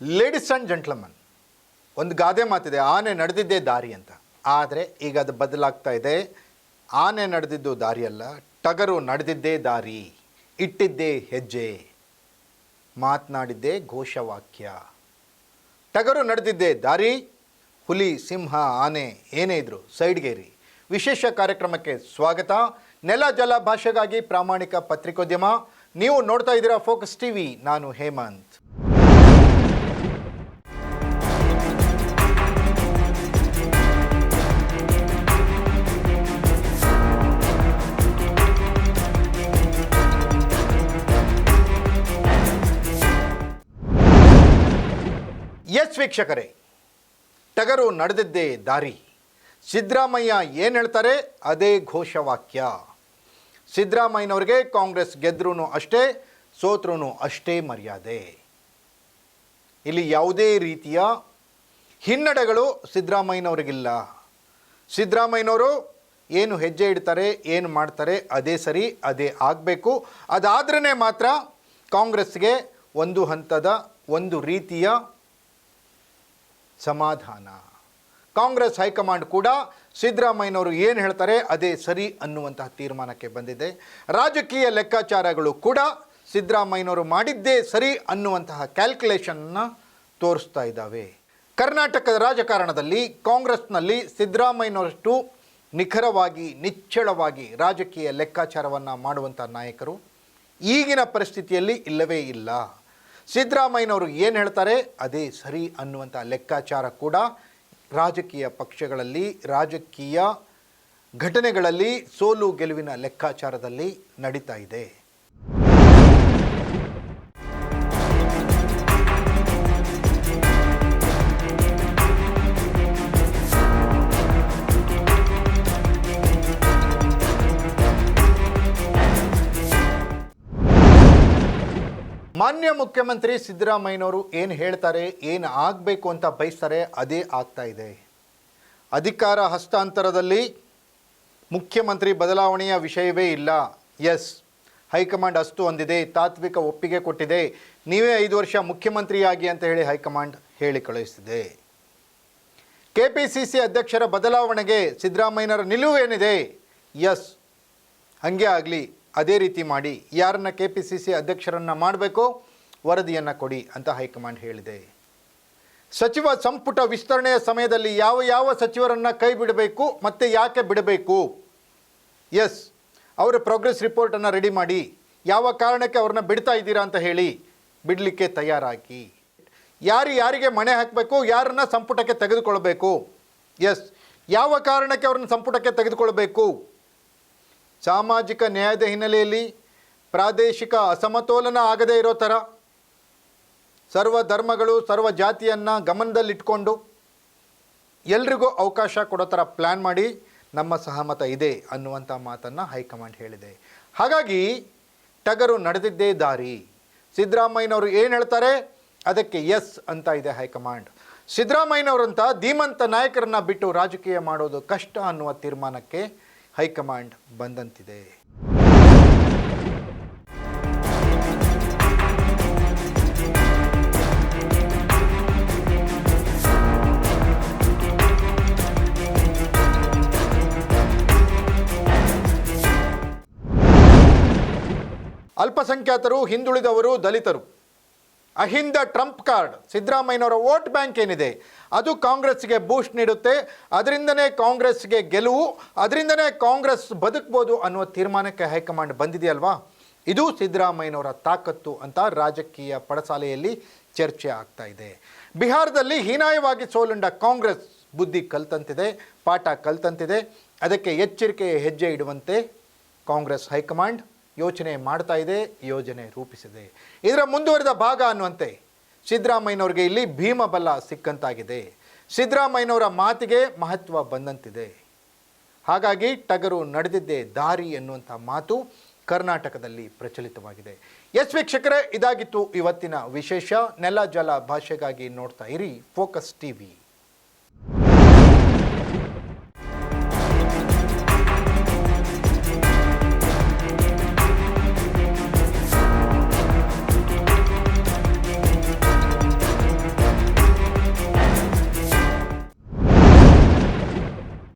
Ladies and gentleman ಒಂದು ಗಾದೆ ಮಾತಿದೆ, ಆನೆ ನಡೆದಿದ್ದೇ ದಾರಿ ಅಂತ. ಆದರೆ ಈಗ ಅದು ಬದಲಾಗ್ತಾ ಇದೆ. ಆನೆ ನಡೆದಿದ್ದು ದಾರಿಯಲ್ಲ ಟಗರು ನಡೆದಿದ್ದೇ ದಾರಿ, ಇಟ್ಟಿದ್ದೇ ಹೆಜ್ಜೆ, ಮಾತನಾಡಿದ್ದೇ ಘೋಷವಾಕ್ಯ. ಟಗರು ನಡೆದಿದ್ದೇ ದಾರಿ, ಹುಲಿ, ಸಿಂಹ, ಆನೆ, ಏನೇ ಇದ್ರು ಸೈಡ್ಗೇರಿ. ವಿಶೇಷ ಕಾರ್ಯಕ್ರಮಕ್ಕೆ ಸ್ವಾಗತ. ನೆಲ ಜಲ ಭಾಷೆಗಾಗಿ ಪ್ರಾಮಾಣಿಕ ಪತ್ರಿಕೋದ್ಯಮ. ನೀವು ನೋಡ್ತಾ ಇದ್ದೀರಾ ಫೋಕಸ್ ಟಿವಿ ನಾನು ಹೇಮಂತ್. ಎಸ್ ವೀಕ್ಷಕರೇ, ಟಗರು ನಡೆದಿದ್ದೇ ದಾರಿ. ಸಿದ್ದರಾಮಯ್ಯ ಏನು ಹೇಳ್ತಾರೆ? ಅದೇ ಘೋಷವಾಕ್ಯ. ಸಿದ್ದರಾಮಯ್ಯನವ್ರಿಗೆ ಕಾಂಗ್ರೆಸ್ ಗೆದ್ರೂ ಅಷ್ಟೇ ಸೋತ್ರೂ ಅಷ್ಟೇ ಮರ್ಯಾದೆ. ಇಲ್ಲಿ ಯಾವುದೇ ರೀತಿಯ ಹಿನ್ನಡೆಗಳು ಸಿದ್ದರಾಮಯ್ಯನವ್ರಿಗಿಲ್ಲ. ಸಿದ್ದರಾಮಯ್ಯನವರು ಏನು ಹೆಜ್ಜೆ ಇಡ್ತಾರೆ, ಏನು ಮಾಡ್ತಾರೆ, ಅದೇ ಸರಿ, ಅದೇ ಆಗಬೇಕು. ಅದಾದ್ರೇ ಮಾತ್ರ ಕಾಂಗ್ರೆಸ್ಗೆ ಒಂದು ಹಂತದ, ಒಂದು ರೀತಿಯ ಸಮಾಧಾನ. ಕಾಂಗ್ರೆಸ್ ಹೈಕಮಾಂಡ್ ಕೂಡ ಸಿದ್ದರಾಮಯ್ಯನವರು ಏನು ಹೇಳ್ತಾರೆ ಅದೇ ಸರಿ ಅನ್ನುವಂತಹ ತೀರ್ಮಾನಕ್ಕೆ ಬಂದಿದೆ. ರಾಜಕೀಯ ಲೆಕ್ಕಾಚಾರಗಳು ಕೂಡ ಸಿದ್ದರಾಮಯ್ಯನವರು ಮಾಡಿದ್ದೇ ಸರಿ ಅನ್ನುವಂತಹ ಕ್ಯಾಲ್ಕುಲೇಷನ್ನ ತೋರಿಸ್ತಾ ಇದ್ದಾವೆ. ಕರ್ನಾಟಕದ ರಾಜಕಾರಣದಲ್ಲಿ ಕಾಂಗ್ರೆಸ್ನಲ್ಲಿ ಸಿದ್ದರಾಮಯ್ಯನವರಷ್ಟು ನಿಖರವಾಗಿ, ನಿಚ್ಚಳವಾಗಿ ರಾಜಕೀಯ ಲೆಕ್ಕಾಚಾರವನ್ನು ಮಾಡುವಂಥ ನಾಯಕರು ಈಗಿನ ಪರಿಸ್ಥಿತಿಯಲ್ಲಿ ಇಲ್ಲವೇ ಇಲ್ಲ. ಸಿದ್ದರಾಮಯ್ಯನವರು ಏನು ಹೇಳ್ತಾರೆ? ಅದೇ ಸರಿ ಅನ್ನುವಂಥ ಲೆಕ್ಕಾಚಾರ ಕೂಡ ರಾಜಕೀಯ ಪಕ್ಷಗಳಲ್ಲಿ, ರಾಜಕೀಯ ಘಟನೆಗಳಲ್ಲಿ ಸೋಲು ಗೆಲುವಿನ ಲೆಕ್ಕಾಚಾರದಲ್ಲಿ ನಡೀತಾ ಇದೆ. ಮಾನ್ಯ ಮುಖ್ಯಮಂತ್ರಿ ಸಿದ್ದರಾಮಯ್ಯನವರು ಏನು ಹೇಳ್ತಾರೆ, ಏನು ಆಗಬೇಕು ಅಂತ ಬಯಸ್ತಾರೆ, ಅದೇ ಆಗ್ತಾ ಇದೆ. ಅಧಿಕಾರ ಹಸ್ತಾಂತರದಲ್ಲಿ ಮುಖ್ಯಮಂತ್ರಿ ಬದಲಾವಣೆಯ ವಿಷಯವೇ ಇಲ್ಲ. ಎಸ್, ಹೈಕಮಾಂಡ್ ಅಸ್ತು ಹೊಂದಿದೆ, ತಾತ್ವಿಕ ಒಪ್ಪಿಗೆ ಕೊಟ್ಟಿದೆ. ನೀವೇ ಐದು ವರ್ಷ ಮುಖ್ಯಮಂತ್ರಿಯಾಗಿ ಅಂತ ಹೇಳಿ ಹೈಕಮಾಂಡ್ ಹೇಳಿ ಕಳುಹಿಸಿದೆ ಕೆ ಅಧ್ಯಕ್ಷರ ಬದಲಾವಣೆಗೆ ಸಿದ್ದರಾಮಯ್ಯನವರ ನಿಲುವು ಏನಿದೆ? ಎಸ್, ಹಾಗೆ ಆಗಲಿ. ಅದೇ ರೀತಿ ಮಾಡಿ ಯಾರನ್ನ ಕೆ ಪಿ ಸಿ ಸಿ ಅಧ್ಯಕ್ಷರನ್ನು ಮಾಡಬೇಕು ವರದಿಯನ್ನು ಕೊಡಿ ಅಂತ ಹೈಕಮಾಂಡ್ ಹೇಳಿದೆ. ಸಚಿವ ಸಂಪುಟ ವಿಸ್ತರಣೆಯ ಸಮಯದಲ್ಲಿ ಯಾವ ಯಾವ ಸಚಿವರನ್ನು ಕೈ ಬಿಡಬೇಕು, ಮತ್ತು ಯಾಕೆ ಬಿಡಬೇಕು? ಎಸ್, ಅವರ ಪ್ರೋಗ್ರೆಸ್ ರಿಪೋರ್ಟನ್ನು ರೆಡಿ ಮಾಡಿ ಯಾವ ಕಾರಣಕ್ಕೆ ಅವ್ರನ್ನ ಬಿಡ್ತಾ ಇದ್ದೀರಾ ಅಂತ ಹೇಳಿ ಬಿಡಲಿಕ್ಕೆ ತಯಾರಾಗಿ. ಯಾರು ಯಾರಿಗೆ ಮಣೆ ಹಾಕಬೇಕು, ಯಾರನ್ನ ಸಂಪುಟಕ್ಕೆ ತೆಗೆದುಕೊಳ್ಬೇಕು? ಎಸ್, ಯಾವ ಕಾರಣಕ್ಕೆ ಅವ್ರನ್ನ ಸಂಪುಟಕ್ಕೆ ತೆಗೆದುಕೊಳ್ಬೇಕು? ಸಾಮಾಜಿಕ ನ್ಯಾಯದ ಹಿನ್ನೆಲೆಯಲ್ಲಿ ಪ್ರಾದೇಶಿಕ ಅಸಮತೋಲನ ಆಗದೇ ಇರೋ ಥರ ಸರ್ವ ಧರ್ಮಗಳು, ಸರ್ವ ಜಾತಿಯನ್ನು ಗಮನದಲ್ಲಿಟ್ಕೊಂಡು ಎಲ್ರಿಗೂ ಅವಕಾಶ ಕೊಡೋ ಥರ ಪ್ಲ್ಯಾನ್ ಮಾಡಿ ನಮ್ಮ ಸಹಮತ ಇದೆ ಅನ್ನುವಂಥ ಮಾತನ್ನು ಹೈಕಮಾಂಡ್ ಹೇಳಿದೆ. ಹಾಗಾಗಿ ಟಗರು ನಡೆದಿದ್ದೇ ದಾರಿ. ಸಿದ್ದರಾಮಯ್ಯನವರು ಏನು ಹೇಳ್ತಾರೆ? ಅದಕ್ಕೆ ಎಸ್ ಅಂತ ಇದೆ ಹೈಕಮಾಂಡ್. ಸಿದ್ದರಾಮಯ್ಯನವರಂಥ ಧೀಮಂತ ನಾಯಕರನ್ನ ಬಿಟ್ಟು ರಾಜಕೀಯ ಮಾಡೋದು ಕಷ್ಟ ಅನ್ನುವ ತೀರ್ಮಾನಕ್ಕೆ ಹೈಕಮಾಂಡ್ ಬಂದಂತಿದೆ. ಅಲ್ಪಸಂಖ್ಯಾತರು ಹಿಂದುಳಿದವರು ದಲಿತರು. Ahinda trump card. ಸಿದ್ದರಾಮಯ್ಯನವರ ವೋಟ್ ಬ್ಯಾಂಕ್ ಏನಿದೆ? ಅದು ಕಾಂಗ್ರೆಸ್ಗೆ ಬೂಸ್ಟ್ ನೀಡುತ್ತೆ. ಅದರಿಂದನೇ ಕಾಂಗ್ರೆಸ್ಗೆ ಗೆಲುವು. ಅದರಿಂದನೇ ಕಾಂಗ್ರೆಸ್ ಬದುಕ್ಬೋದು ಅನ್ನುವ ತೀರ್ಮಾನಕ್ಕೆ ಹೈಕಮಾಂಡ್ ಬಂದಿದೆಯಲ್ವಾ? ಇದು ಸಿದ್ದರಾಮಯ್ಯನವರ ತಾಕತ್ತು ಅಂತ ರಾಜಕೀಯ ಪಡಸಾಲೆಯಲ್ಲಿ ಚರ್ಚೆ ಆಗ್ತಾ ಇದೆ. ಬಿಹಾರದಲ್ಲಿ ಹೀನಾಯವಾಗಿ ಸೋಲುಂಡ ಕಾಂಗ್ರೆಸ್ ಬುದ್ಧಿ ಕಲ್ತಂತಿದೆ, ಪಾಠ ಕಲ್ತಂತಿದೆ. ಅದಕ್ಕೆ ಎಚ್ಚರಿಕೆಯ ಹೆಜ್ಜೆ ಇಡುವಂತೆ ಕಾಂಗ್ರೆಸ್ ಹೈಕಮಾಂಡ್. ಯೋಚನೆ ಮಾಡ್ತಾ ಇದೆ, ಯೋಜನೆ ರೂಪಿಸಿದೆ. ಇದರ ಮುಂದುವರಿದ ಭಾಗ ಅನ್ನುವಂತೆ ಸಿದ್ದರಾಮಯ್ಯನವ್ರಿಗೆ ಇಲ್ಲಿ ಭೀಮಬಲ ಸಿಕ್ಕಂತಾಗಿದೆ. ಸಿದ್ದರಾಮಯ್ಯನವರ ಮಾತಿಗೆ ಮಹತ್ವ ಬಂದಂತಿದೆ. ಹಾಗಾಗಿ ಟಗರು ನಡೆದಿದ್ದೇ ದಾರಿ ಎನ್ನುವಂಥ ಮಾತು ಕರ್ನಾಟಕದಲ್ಲಿ ಪ್ರಚಲಿತವಾಗಿದೆ. ಎಸ್ ವೀಕ್ಷಕರೇ, ಇದಾಗಿತ್ತು ಇವತ್ತಿನ ವಿಶೇಷ. ನೆಲ, ಜಲ ಭಾಷೆಗಾಗಿ ನೋಡ್ತಾ ಇರಿ, ಫೋಕಸ್ ಟಿವಿ.